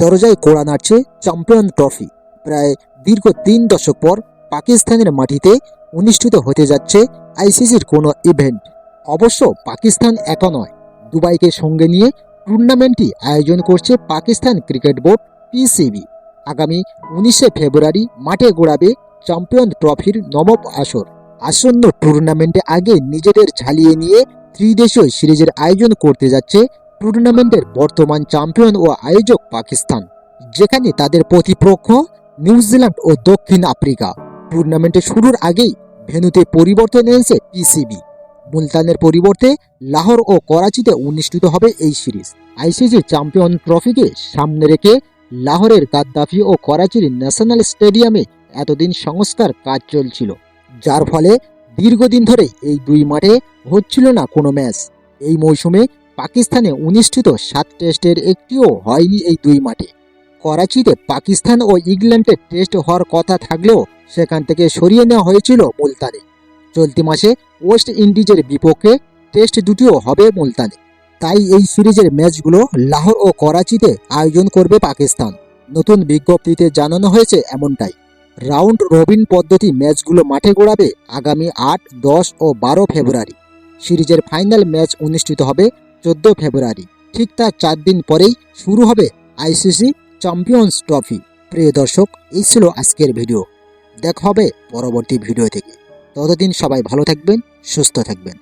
দরজায় কোড়া নাড়ছে champion trophy. প্রায় দীর্ঘ তিন দশক পর পাকিস্তানের মাটিতে অনুষ্ঠিত হতে যাচ্ছে আইসিসির কোনো ইভেন্ট। অবশ্য পাকিস্তান একা নয়। দুবাইকে সঙ্গে নিয়ে টুর্নামেন্টটি আয়োজন করছে পাকিস্তান ক্রিকেট বোর্ড পিসিবি। আগামী উনিশে ফেব্রুয়ারি মাঠে গোড়াবে চ্যাম্পিয়ন ট্রফির নবম আসর। আসন্ন টুর্নামেন্টে আগে নিজেদের ঝালিয়ে নিয়ে ত্রিদেশীয় সিরিজের আয়োজন করতে যাচ্ছে টুর্নামেন্টের বর্তমান চ্যাম্পিয়ন ও আয়োজক পাকিস্তান, যেখানে তাদের প্রতিপক্ষ নিউজিল্যান্ড ও দক্ষিণ আফ্রিকা। টুর্নামেন্টে শুরুর আগেই ভেন্যুতে পরিবর্তন এনেছে পিসিবি। মুলতানের পরিবর্তে লাহোর ও করাচিতে অনুষ্ঠিত হবে এই সিরিজ। আইসিসি চ্যাম্পিয়ন ট্রফিকে সামনে রেখে লাহোরের গাদ্দাফি ও করাচির ন্যাশনাল স্টেডিয়ামে এতদিন সংস্কার কাজ চলছিল, যার ফলে দীর্ঘদিন ধরে এই দুই মাঠে হচ্ছিল না কোনো ম্যাচ। এই মৌসুমে পাকিস্তানে অনুষ্ঠিত সাত টেস্টের একটিও হয়নি এই দুই মাঠে। করাচিতে পাকিস্তান ও ইংল্যান্ডের টেস্ট হওয়ার কথা থাকলেও সেখান থেকে সরিয়ে নেওয়া হয়েছিল মুলতানে। চলতি মাসে ওয়েস্ট ইন্ডিজের বিপক্ষে টেস্ট দুটিও হবে মুলতানে। তাই এই সিরিজের ম্যাচগুলো লাহোর ও করাচিতে আয়োজন করবে পাকিস্তান। নতুন বিজ্ঞপ্তিতে জানানো হয়েছে এমনটাই। রাউন্ড রবিন পদ্ধতি ম্যাচগুলো মাঠে গড়াবে আগামী আট, দশ ও বারো ফেব্রুয়ারি। সিরিজের ফাইনাল ম্যাচ অনুষ্ঠিত হবে চোদ্দ ফেব্রুয়ারি। ঠিক তার চার দিন পরেই শুরু হবে আইসিসি চ্যাম্পিয়ন্স ট্রফি। প্রিয় দর্শক, এই ছিল আজকের ভিডিও। দেখা হবে পরবর্তী ভিডিও থেকে। ততদিন সবাই ভালো থাকবেন, সুস্থ থাকবেন।